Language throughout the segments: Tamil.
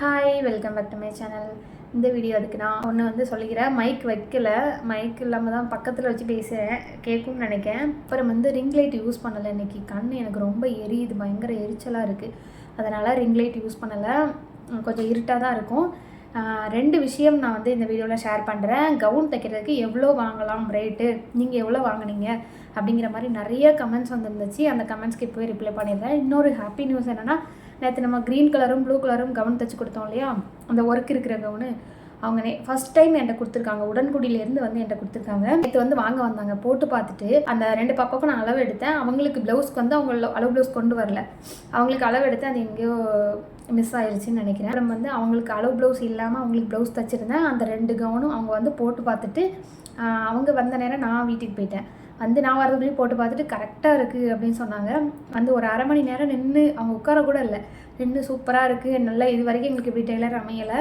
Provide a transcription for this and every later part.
Hi welcome back to my channel இந்த வீடியோ அதுக்கு நான் ஒன்று வந்து சொல்லிக்கிறேன். மைக் வைக்கல. மைக் இல்லாமல் தான் பக்கத்தில் வச்சு பேசுகிறேன் கேட்கும்னு நினைக்கிறேன். அப்புறம் வந்து ரிங் லைட் யூஸ் பண்ணலை. இன்னைக்கு கண் எனக்கு ரொம்ப எரியுது. பயங்கர எரிச்சலாக இருக்குது அதனால் ரிங் லைட் யூஸ் பண்ணலை. கொஞ்சம் இருட்டாக தான் இருக்கும். ரெண்டு விஷயம் நான் வந்து இந்த வீடியோவில் ஷேர் பண்ணுறேன் கவுன் தைக்கிறதுக்கு எவ்வளோ வாங்கலாம்? ரேட்டு நீங்கள் எவ்வளோ வாங்குனீங்க? அப்படிங்கிற மாதிரி நிறைய கமெண்ட்ஸ் வந்துருந்துச்சு. அந்த கமெண்ட்ஸ்க்கு இப்போவே ரிப்ளை பண்ணிடுறேன். இன்னொரு ஹாப்பி நியூஸ் என்னென்னா நேற்று நம்ம க்ரீன் கலரும் ப்ளூ கலரும் கவுன் தச்சு கொடுத்தோம் இல்லையா? அந்த ஒர்க் இருக்கிற கவுனு அவங்க நே ஃபஸ்ட் டைம் என்கிட்ட கொடுத்துருக்காங்க. உடன்குடியிலேருந்து வந்து என்கிட்ட கொடுத்துருக்காங்க. நேற்று வந்து வாங்க வந்தாங்க. போட்டு பார்த்துட்டு அந்த ரெண்டு பாப்பாவுக்கும் நான் அளவு எடுத்தேன். அவங்களுக்கு ப்ளவுஸ்க்கு வந்து அவங்க அளவு ப்ளவுஸ் கொண்டு வரல. அவங்களுக்கு அளவு எடுத்து அது எங்கேயோ மிஸ் ஆயிடுச்சுன்னு நினைக்கிறேன். அப்புறம் வந்து அவங்களுக்கு அளவு ப்ளவுஸ் இல்லாமல் அவங்களுக்கு ப்ளவுஸ் தைச்சிருந்தேன். அந்த ரெண்டு கவுனும் அவங்க வந்து போட்டு பார்த்துட்டு அவங்க வந்த நேரம் நான் வீட்டுக்கு போயிட்டேன். வந்து நான் வரதுக்குள்ளேயும் போட்டு பார்த்துட்டு கரெக்டாக இருக்குது அப்படின்னு சொன்னாங்க. வந்து ஒரு அரை மணி நேரம் நின்று அவங்க உட்கார கூட இல்லை. நின்று சூப்பராக இருக்குது நல்லா இது வரைக்கும் எங்களுக்கு இப்படி டெய்லர் அமையலை.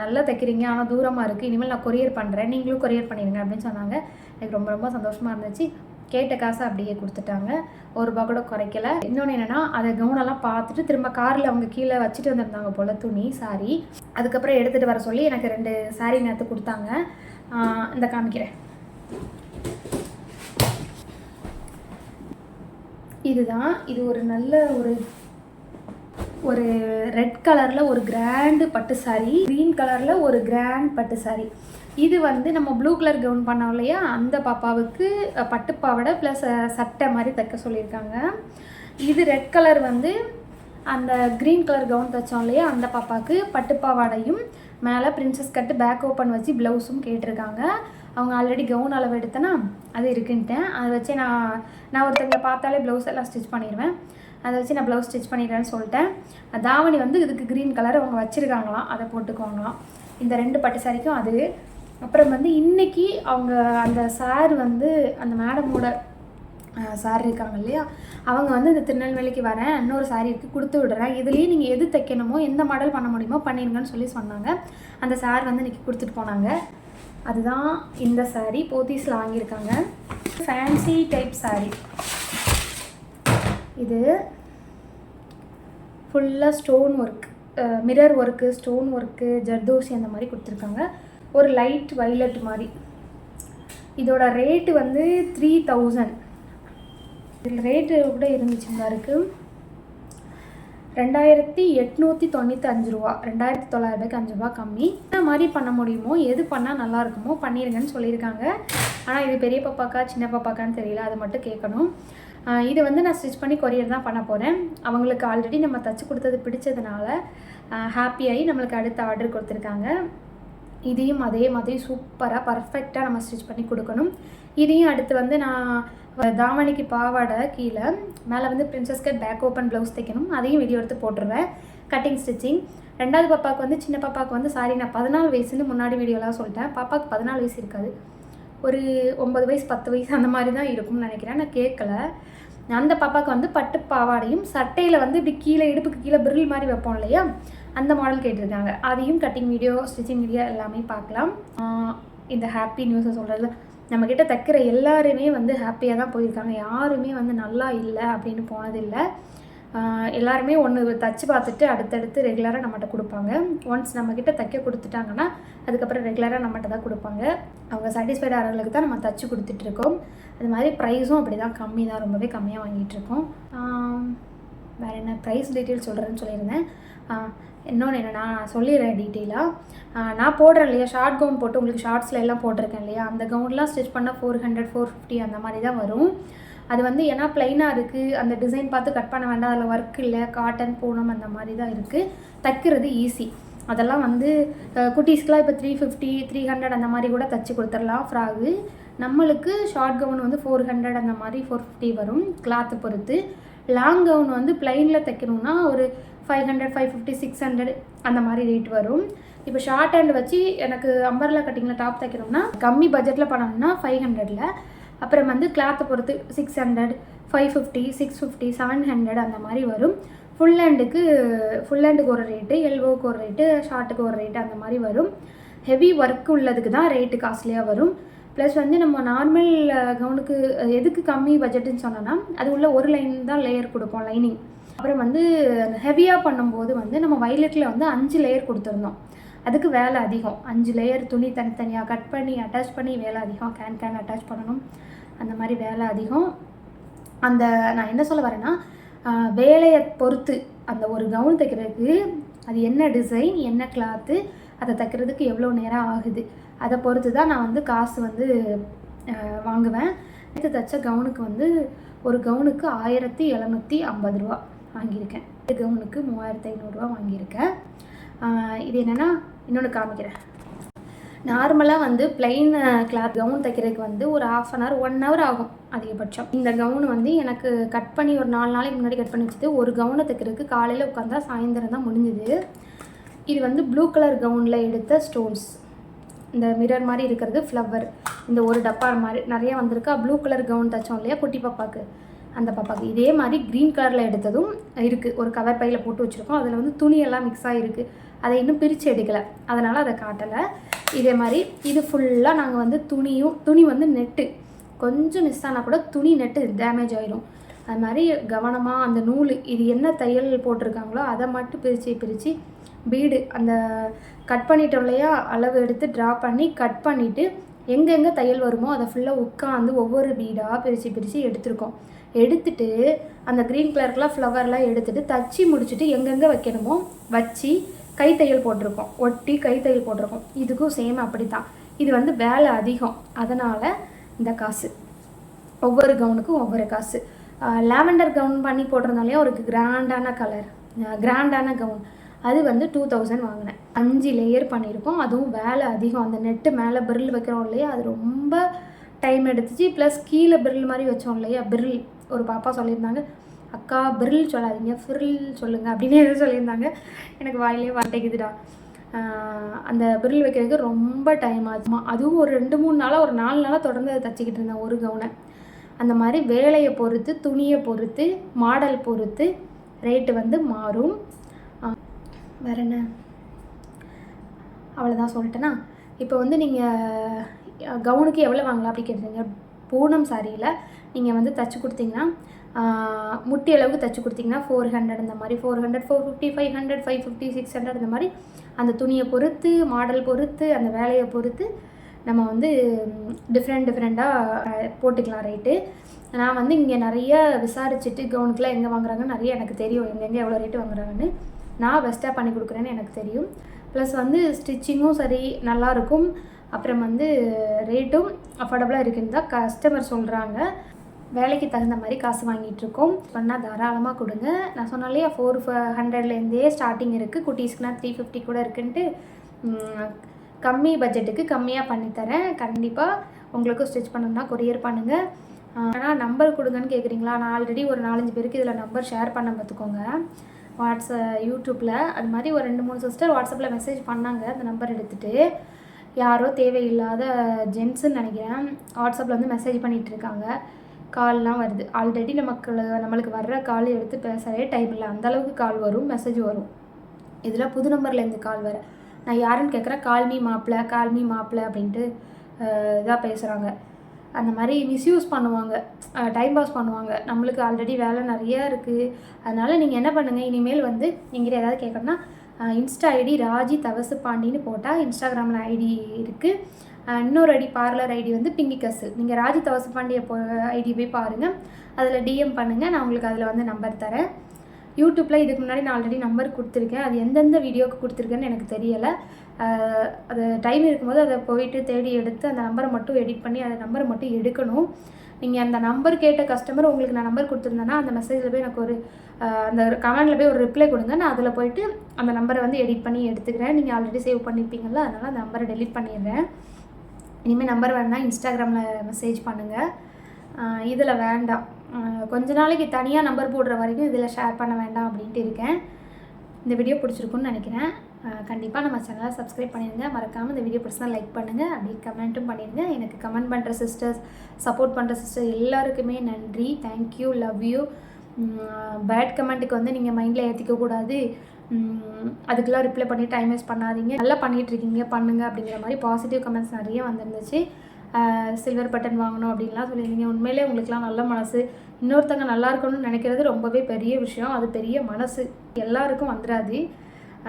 நல்லா தைக்கிறீங்க. ஆனால் தூரமாக இருக்குது இனிமேல் நான் கொரியர் பண்ணுறேன் நீங்களும் கொரியர் பண்ணிடுங்க அப்படின்னு சொன்னாங்க. எனக்கு ரொம்ப ரொம்ப சந்தோஷமாக இருந்துச்சு. கேட்ட காசை அப்படியே கொடுத்துட்டாங்க. ஒரு ரூபா கூட குறைக்கல. இன்னொன்று என்னென்னா அதை கவுனெல்லாம் பார்த்துட்டு திரும்ப காரில் அவங்க கீழே வச்சுட்டு வந்திருந்தாங்க போல் துணி சாரி அதுக்கப்புறம் எடுத்துகிட்டு வர சொல்லி எனக்கு ரெண்டு சாரி நேற்று கொடுத்தாங்க. இந்த காமிக்கிறேன். இதுதான். இது ஒரு நல்ல ஒரு ஒரு ரெட் கலரில் ஒரு கிராண்டு பட்டு சாரி க்ரீன் கலரில் ஒரு கிராண்ட் பட்டு சாரி இது வந்து நம்ம ப்ளூ கலர் கவுன் பண்ணோம் இல்லையா? அந்த பாப்பாவுக்கு பட்டுப்பாவடை ப்ளஸ் சட்டை மாதிரி தைக்க சொல்லியிருக்காங்க. இது ரெட் கலர் வந்து அந்த க்ரீன் கலர் கவுன் தைச்சோம் இல்லையா? அந்த பாப்பாவுக்கு பட்டுப்பாவாடையும் மேலே பிரின்சஸ் கட்டு பேக் ஓப்பன் வச்சு ப்ளவுஸும் கேட்டிருக்காங்க. அவங்க ஆல்ரெடி கவுன் அளவு எடுத்தேன்னா அது இருக்குன்ட்டேன். அதை வச்சு நான் நான் ஒருத்தங்களை பார்த்தாலே ப்ளவுஸ் எல்லாம் ஸ்டிச் பண்ணிடுவேன். அதை வச்சு நான் ப்ளவுஸ் ஸ்டிச் பண்ணிடுறேன்னு சொல்லிட்டேன். தாவணி வந்து இதுக்கு க்ரீன் கலர் அவங்க வச்சுருக்காங்களாம். அதை போட்டுக்குவாங்களாம். இந்த ரெண்டு பட்டு சாரிக்கும் அது. அப்புறம் வந்து இன்றைக்கி அவங்க அந்த சார் வந்து அந்த மேடமோட சார் இருக்காங்க இல்லையா? அவங்க வந்து இந்த திருநெல்வேலிக்கு வரேன் இன்னொரு சாரி இருக்குது கொடுத்து விடுறேன். இதுலேயே நீங்கள் எது தைக்கணுமோ எந்த மாடல் பண்ண முடியுமோ பண்ணிருங்கன்னு சொல்லி சொன்னாங்க. அந்த சார் வந்து இன்னைக்கு கொடுத்துட்டு போனாங்க. அதுதான் இந்த சாரீ போத்தீஸில் வாங்கியிருக்காங்க. ஃபேன்சி டைப் சாரீ இது ஃபுல்லாக stone work mirror work stone work zardozi அந்த மாதிரி கொடுத்துருக்காங்க. ஒரு லைட் வைலட் மாதிரி. இதோட ரேட்டு வந்து த்ரீ தௌசண்ட் இதில் ரேட்டு கூட இருந்துச்சுங்க இருக்குது ரெண்டாயிரத்தி எட்நூற்றி தொண்ணூற்றி அஞ்சு ரூபா. ரெண்டாயிரத்தி தொள்ளாயிரூபாய்க்கு அஞ்சு ரூபா கம்மி. என்ன மாதிரி பண்ண முடியுமோ எது பண்ணால் நல்லா இருக்குமோ பண்ணிடுங்கன்னு சொல்லியிருக்காங்க. ஆனால் இது பெரிய பாப்பாக்கா சின்ன பாப்பாக்கான்னு தெரியல. அது மட்டும் கேட்கணும். இது வந்து நான் ஸ்டிச் பண்ணி கொரியர் தான் பண்ண போகிறேன் அவங்களுக்கு ஆல்ரெடி நம்ம தச்சு கொடுத்தது பிடிச்சதுனால ஹாப்பியாகி நம்மளுக்கு அடுத்த ஆர்டர் கொடுத்துருக்காங்க. இதையும் அதே மாதிரி சூப்பராக பர்ஃபெக்டாக நம்ம ஸ்டிச் பண்ணி கொடுக்கணும். இதையும் அடுத்து வந்து நான் தாவணிக்கு பாவாடை கீழே மேலே வந்து princess cut back open blouse தைக்கணும். அதையும் வீடியோ எடுத்து போட்டுருவேன். கட்டிங் ஸ்டிச்சிங் ரெண்டாவது பாப்பாவுக்கு வந்து சின்ன பாப்பாவுக்கு வந்து சாரி நான் பதினாலு வயசுன்னு முன்னாடி வீடியோலாம் சொல்லிட்டேன். பாப்பாவுக்கு பதினாலு வயசு இருக்காது. ஒரு ஒம்பது வயசு பத்து வயசு அந்த மாதிரி தான் இருக்கும்னு நினைக்கிறேன். நான் கேட்கல. அந்த பாப்பாவுக்கு வந்து பட்டு பாவாடையும் சட்டையில் வந்து இப்படி கீழே இடுப்புக்கு கீழே பிரில் மாதிரி வைப்போம் இல்லையா? அந்த மாடல் கேட்டிருக்காங்க. அதையும் கட்டிங் வீடியோ ஸ்டிச்சிங் வீடியோ எல்லாமே பார்க்கலாம். இந்த ஹாப்பி நியூஸை சொல்கிறது நம்மக்கிட்ட தைக்கிற எல்லாருமே வந்து ஹாப்பியாக தான் போயிருக்காங்க. யாருமே வந்து நல்லா இல்லை அப்படின்னு போனதில்லை. எல்லாருமே ஒன்று தச்சு பார்த்துட்டு அடுத்தடுத்து ரெகுலராக நம்மகிட்ட கொடுப்பாங்க. ஒன்ஸ் நம்மக்கிட்ட தைக்க கொடுத்துட்டாங்கன்னா அதுக்கப்புறம் ரெகுலராக நம்மகிட்ட தான் கொடுப்பாங்க. அவங்க சாட்டிஸ்ஃபைட் ஆகிறவங்களுக்கு தான் நம்ம தச்சு கொடுத்துட்ருக்கோம் அது மாதிரி ப்ரைஸும் அப்படி தான் கம்மி தான். ரொம்பவே கம்மியாக வாங்கிட்டுருக்கோம் வேறு என்ன ப்ரைஸ் டீட்டெயில் சொல்கிறேன்னு சொல்லியிருந்தேன். இன்னொன்று என்ன நான் சொல்லிடுறேன் டீட்டெயிலாக நான் போடுறேன் இல்லையா? ஷார்ட் கவுன் போட்டு உங்களுக்கு ஷார்ட்ஸில் எல்லாம் போட்டிருக்கேன் இல்லையா? அந்த கவுன்லாம் ஸ்டிச் பண்ணால் ஃபோர் ஹண்ட்ரட் ஃபோர் ஃபிஃப்டி அந்த மாதிரி தான் வரும். அது வந்து ஏன்னா ப்ளைனாக இருக்குது அந்த டிசைன் பார்த்து கட் பண்ண வேண்டாம். அதில் ஒர்க் இல்லை. காட்டன் பூனம் அந்த மாதிரி தான் இருக்குது தைக்கிறது ஈஸி அதெல்லாம் வந்து குட்டீஸ்க்கெலாம் இப்போ த்ரீ ஃபிஃப்டி த்ரீ ஹண்ட்ரட் அந்த மாதிரி கூட தைச்சி கொடுத்துடலாம். ஃப்ராகு. நம்மளுக்கு ஷார்ட் கவுன் வந்து ஃபோர் ஹண்ட்ரட் அந்த மாதிரி ஃபோர் ஃபிஃப்டி வரும். கிளாத்து பொறுத்து. லாங் கவுன் வந்து ப்ளைனில் தைக்கணும்னா ஒரு five hundred five fifty six hundred அந்த மாதிரி ரேட் வரும். இப்போ ஷார்ட் ஹேண்ட் வச்சு எனக்கு அம்பர்லா கட்டிங்கில் டாப் தைக்கணும்னா கம்மி பட்ஜெட்டில் பண்ணணும்னா ஃபைவ் ஹண்ட்ரடில் அப்புறம் வந்து கிளாத்தை பொறுத்து six hundred five fifty six fifty seven hundred அந்த மாதிரி வரும். ஃபுல் ஹேண்டுக்கு ஃபுல் ஹேண்டுக்கு ஒரு ரேட்டு எல்போவுக்கு ஒரு ரேட்டு ஷார்ட்டுக்கு ஒரு ரேட்டு அந்த மாதிரி வரும். ஹெவி ஒர்க் உள்ளதுக்கு தான் ரேட்டு காஸ்ட்லியாக வரும். ப்ளஸ் வந்து நம்ம நார்மல் கவுனுக்கு எதுக்கு கம்மி பட்ஜெட்டுன்னு சொன்னோன்னா அது உள்ள ஒரு லைன் தான் லேயர் கொடுப்போம் லைனிங் அப்புறம் வந்து ஹெவியாக பண்ணும்போது வந்து நம்ம வயலட்டில் வந்து அஞ்சு லேயர் கொடுத்துருந்தோம். அதுக்கு வேலை அதிகம். அஞ்சு லேயர் துணி தனித்தனியாக கட் பண்ணி அட்டாச் பண்ணி வேலை அதிகம். கேன் கேன் அட்டாச் பண்ணணும். அந்த மாதிரி வேலை அதிகம். அந்த நான் என்ன சொல்ல வரேன்னா வேலையை பொறுத்து அந்த ஒரு கவுன் தைக்கிறதுக்கு அது என்ன டிசைன் என்ன கிளாத்து அதை தைக்கிறதுக்கு எவ்வளோ நேரம் ஆகுது? அதை பொறுத்து தான் நான் வந்து காசு வந்து வாங்குவேன். எடுத்து தைச்ச கவுனுக்கு வந்து ஒரு கவுனுக்கு ஆயிரத்தி எழுநூற்றி ஐம்பது ரூபா வாங்கியிருக்கேன். இது கவுனுக்கு மூவாயிரத்தி ஐநூறுரூவா வாங்கியிருக்கேன். இது என்னென்னா இன்னொன்று காமிக்கிறேன். நார்மலாக வந்து பிளெயின் கிளாத் கவுன் தைக்கிறதுக்கு வந்து ஒரு half an hour one hour ஆகும் அதிகபட்சம். இந்த கவுன் வந்து எனக்கு கட் பண்ணி ஒரு நாலு நாளைக்கு முன்னாடி கட் பண்ணி வச்சுட்டு ஒரு கவுனை தைக்கிறதுக்கு காலையில் உட்காந்தா சாயந்தரம் தான் முடிஞ்சுது. இது வந்து ப்ளூ கலர் கவுனில் எடுத்த ஸ்டோன்ஸ் இந்த மிரர் மாதிரி இருக்கிறது ஃப்ளவர் இந்த ஒரு டப்பா மாதிரி நிறைய வந்திருக்கா. ப்ளூ கலர் கவுன் தைச்சோம் இல்லையா? குட்டி பாப்பாவுக்கு அந்த பாப்பாக்கு. இதே மாதிரி க்ரீன் கலரில் எடுத்ததும் இருக்குது ஒரு கவர் பையில் போட்டு வச்சுருக்கோம். அதில் வந்து துணியெல்லாம் மிக்ஸ் ஆகிருக்கு அதை இன்னும் பிரித்து எடுக்கலை. அதனால் அதை காட்டலை. இதே மாதிரி இது ஃபுல்லாக நாங்கள் வந்து துணியும் துணி வந்து நெட்டு கொஞ்சம் மிஸ் ஆனால் கூட துணி நெட்டு டேமேஜ் ஆயிடும் அது மாதிரி கவனமாக அந்த நூல் இது என்ன தையல் போட்டிருக்காங்களோ அதை மட்டும் பிரித்து பிரித்து பீடு அந்த கட் பண்ணிட்டோம் இல்லையா? அளவு எடுத்து ட்ரா பண்ணி கட் பண்ணிவிட்டு எங்கெங்கே தையல் வருமோ அதை ஃபுல்லாக உட்காந்து ஒவ்வொரு பீடாக பிரித்து பிரித்து எடுத்திருக்கோம். எடுத்துட்டு அந்த க்ரீன் கலருக்குலாம் ஃப்ளவர்லாம் எடுத்துட்டு தச்சு முடிச்சுட்டு எங்கெங்கே வைக்கணுமோ வச்சு கைத்தையல் போட்டிருக்கோம். ஒட்டி கைத்தையல் போட்டிருக்கோம். இதுக்கும் சேம் அப்படி தான் இது வந்து வேலை அதிகம். அதனால் இந்த காசு. ஒவ்வொரு கவுனுக்கும் ஒவ்வொரு காசு. லாவெண்டர் கவுன் பண்ணி போட்டிருந்தாலே ஒரு கிராண்டான கலர் கிராண்டான கவுன் அது வந்து டூ தௌசண்ட் வாங்கினேன். அஞ்சு லேயர் பண்ணியிருக்கோம். அதுவும் வேலை அதிகம். அந்த நெட்டு மேலே பிரில் வைக்கிறோம் இல்லையா? அது ரொம்ப டைம் எடுத்துச்சு. ப்ளஸ் கீழே பிரில் மாதிரி வச்சோம் இல்லையா? பிரில் ஒரு பாப்பா சொல்லியிருந்தாங்க அக்கா பிரில் சொல்லாதீங்க. ஃபிரில் சொல்லுங்கள் அப்படின்னு எதுவும் சொல்லியிருந்தாங்க. எனக்கு வாயிலே வாட்டைக்குதுடா அந்த பிரில் வைக்கிறதுக்கு ரொம்ப டைம் ஆச்சுமா அதுவும் ஒரு ரெண்டு மூணு நாளாக ஒரு நாலு நாளாக தொடர்ந்து அதை தச்சிக்கிட்டு இருந்தேன் ஒரு கவுனை. அந்த மாதிரி வேலையை பொறுத்து துணியை பொறுத்து மாடல் பொறுத்து ரேட்டு வந்து மாறும். வேற என்ன? அவ்வளோதான் சொல்லிட்டேனா? இப்போ வந்து நீங்கள் கவுனுக்கு எவ்வளோ வாங்கலாம் அப்படி கேட்டுருங்க பூனம் சாரியில் நீங்கள் வந்து தச்சு கொடுத்தீங்கன்னா முட்டி அளவுக்கு தச்சு கொடுத்தீங்கன்னா ஃபோர் ஹண்ட்ரட் இந்த மாதிரி four hundred four fifty five hundred five fifty six hundred இந்த மாதிரி அந்த துணியை பொறுத்து மாடல் பொறுத்து அந்த வேலையை பொறுத்து நம்ம வந்து டிஃப்ரெண்ட் டிஃப்ரெண்ட்டாக போட்டுக்கலாம் ரேட்டு நான் வந்து இங்கே நிறைய விசாரிச்சுட்டு கவுனுக்குலாம் எங்கே வாங்குறாங்கன்னு நிறைய எனக்கு தெரியும். எங்கெங்கே எவ்வளோ ரேட்டு வாங்குறாங்கன்னு. நான் பெஸ்ட்டாக பண்ணி கொடுக்குறேன்னு எனக்கு தெரியும். ப்ளஸ் வந்து ஸ்டிச்சிங்கும் சரி நல்லாயிருக்கும் அப்புறம் வந்து ரேட்டும் அஃபோர்டபுளாக இருக்குன்னு தான் கஸ்டமர் சொல்கிறாங்க வேலைக்கு தகுந்த மாதிரி காசு வாங்கிட்டுருக்கோம். பண்ணால் தாராளமாக கொடுங்க. நான் சொன்னாலே ஃபோர் ஹண்ட்ரட்லேருந்தே ஸ்டார்டிங் இருக்குது குட்டீஸ்க்குனா த்ரீ ஃபிஃப்டி கூட இருக்குன்ட்டு கம்மி பட்ஜெட்டுக்கு கம்மியாக பண்ணித்தரேன். கண்டிப்பாக உங்களுக்கும் ஸ்டிச் பண்ணணும்னா கொரியர் பண்ணுங்கள் ஆனால் நம்பர் கொடுங்கன்னு கேட்குறீங்களா நான் ஆல்ரெடி ஒரு நாலஞ்சு பேருக்கு இதில் நம்பர் ஷேர் பண்ண பார்த்துக்கோங்க வாட்ஸ்அப் யூடியூப்பில் அது மாதிரி ஒரு ரெண்டு மூணு சிஸ்டர் வாட்ஸ்அப்பில் மெசேஜ் பண்ணாங்க. அந்த நம்பர் எடுத்துகிட்டு யாரோ தேவையில்லாத ஜென்ஸுன்னு நினைக்கிறேன். வாட்ஸ்அப்பில் வந்து மெசேஜ் பண்ணிகிட்டு இருக்காங்க. கால்லாம் வருது. ஆல்ரெடி நமக்கு நம்மளுக்கு வர்ற கால் எடுத்து பேசவே டைம் இல்லை. அந்தளவுக்கு கால் வரும் மெசேஜ் வரும். இதில் புது நம்பர்லேருந்து கால் வர நான் யாருன்னு கேட்குறேன் கால்மி மாப்பிள்ள கால்மி மாப்பிள்ள அப்படின்ட்டு இதாக பேசுகிறாங்க அந்த மாதிரி மிஸ்யூஸ் பண்ணுவாங்க. டைம் பாஸ் பண்ணுவாங்க. நம்மளுக்கு ஆல்ரெடி வேலை நிறையா இருக்குது அதனால் நீங்கள் என்ன பண்ணுங்கள் இனிமேல் வந்து நீங்கள் ஏதாவது கேட்கணும்னா இன்ஸ்டா ஐடி ராஜி தவசு பாண்டின்னு போட்டால் இன்ஸ்டாகிராமில் ஐடி இருக்குது இன்னொரு ஐடி பார்லர் ஐடி வந்து பிங்கி கசல் நீங்கள் ராஜி தவசு பாண்டிய போ ஐடி போய் பாருங்கள் அதில் டிஎம் பண்ணுங்கள் நான் உங்களுக்கு அதில் வந்து நம்பர் தரேன். யூடியூப்பில் இதுக்கு முன்னாடி நான் ஆல்ரெடி நம்பர் கொடுத்துருக்கேன். அது எந்தெந்த வீடியோக்கு கொடுத்துருக்கேன்னு எனக்கு தெரியலை. அது டைம் இருக்கும்போது அதை போயிட்டு தேடி எடுத்து அந்த நம்பரை மட்டும் எடிட் பண்ணி அந்த நம்பரை மட்டும் எடுக்கணும். நீங்கள் அந்த நம்பர் கேட்ட கஸ்டமர் உங்களுக்கு நான் நம்பர் கொடுத்துருந்தேன்னா அந்த மெசேஜில் போய் எனக்கு ஒரு அந்த கமெண்டில் போய் ஒரு ரிப்ளை கொடுங்க. நான் அதில் போயிட்டு அந்த நம்பரை வந்து எடிட் பண்ணி எடுத்துக்கிறேன். நீங்கள் ஆல்ரெடி சேவ் பண்ணியிருப்பீங்களா அதனால் அந்த நம்பரை டெலிட் பண்ணிடுறேன். இனிமேல் நம்பர் வேணால் இன்ஸ்டாகிராமில் மெசேஜ் பண்ணுங்கள் இதில் வேண்டாம். கொஞ்ச நாளைக்கு தனியாக நம்பர் போடுற வரைக்கும் இதில் ஷேர் பண்ண வேண்டாம் அப்படின்ட்டு இருக்கேன். இந்த வீடியோ பிடிச்சிருக்குன்னு நினைக்கிறேன். கண்டிப்பாக நம்ம சேனலை சப்ஸ்கிரைப் பண்ணிடுங்க மறக்காமல் இந்த வீடியோ பிடிச்சா லைக் பண்ணுங்கள் அப்படி கமெண்ட்டும் பண்ணிடுங்க எனக்கு கமெண்ட் பண்ணுற சிஸ்டர்ஸ் சப்போர்ட் பண்ணுற சிஸ்டர் எல்லாருக்குமே நன்றி. Thank you love you bad கமெண்ட்டுக்கு வந்து நீங்கள் மைண்டில் ஏற்றிக்க கூடாது. அதுக்கெல்லாம் ரிப்ளை பண்ணி டைம் வேஸ்ட் பண்ணாதீங்க. நல்லா பண்ணிகிட்ருக்கீங்க இருக்கீங்க. பண்ணுங்க அப்படிங்கிற மாதிரி பாசிட்டிவ் கமெண்ட்ஸ் நிறைய வந்திருந்துச்சு. சில்வர் பட்டன் வாங்கணும் அப்படின்லாம் சொல்லியிருந்தீங்க. உண்மையிலே உங்களுக்குலாம் நல்ல மனசு. இன்னொருத்தங்க நல்லா இருக்கணும்னு நினைக்கிறது ரொம்பவே பெரிய விஷயம். அது பெரிய மனசு. எல்லாருக்கும் வந்துடாது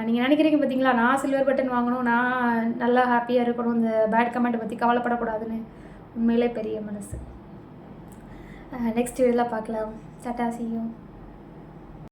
நீங்கள் நினைக்கிறீங்க பார்த்தீங்களா நான் சில்வர் பட்டன் வாங்கணும் நான் நல்லா ஹாப்பியாக இருக்கணும் இந்த பேட் கமெண்ட்டை பற்றி கவலைப்படக்கூடாதுன்னு. உண்மையிலே பெரிய மனசு. நெக்ஸ்ட் இதில் பார்க்கலாம். சட்டாசியும்